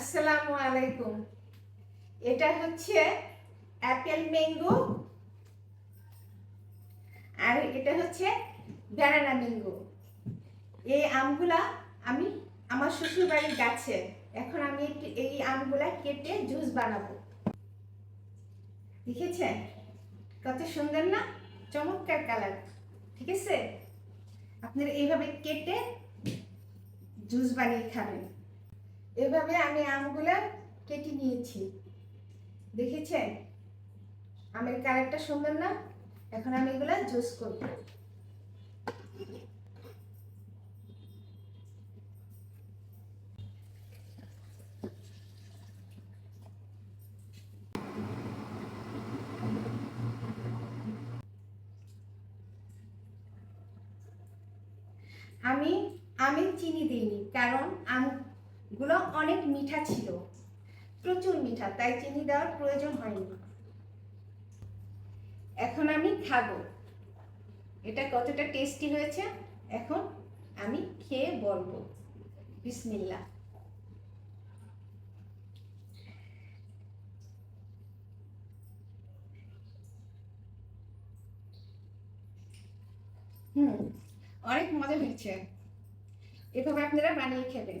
আসসালামু আলাইকুম। এটা হচ্ছে অ্যাপেল ম্যাঙ্গো আর এটা হচ্ছে ব্যানানা ম্যাঙ্গো। এই আমগুলা আমি আমার শ্বশুর বাড়ির গাছে, এখন আমি এই আমগুলা কেটে জুস বানাবো। দেখেছেন? কত সুন্দর না? চমৎকার কালার। ঠিক আছে? আপনারা এইভাবে কেটে জুস বানিয়ে খাবেন। এভাবে আমি আমগুলো কেটে নিয়েছি। দেখেছেন? আমের কালারটা সুন্দর না? এখন আমি এগুলো জুস করব। আমি আমি চিনি দিইনি, কারণ আমগুলো অনেক মিঠা ছিল। প্রচুর মিঠা, তাই চিনি দেওয়ার প্রয়োজন হয়নি। এখন আমি খাব। এটা কতটা টেস্টি হয়েছে, এখন আমি খেয়ে বলব। বিসমিল্লা হুম, অনেক মজা হয়েছে। এভাবে আপনারা বানিয়ে খাবেন।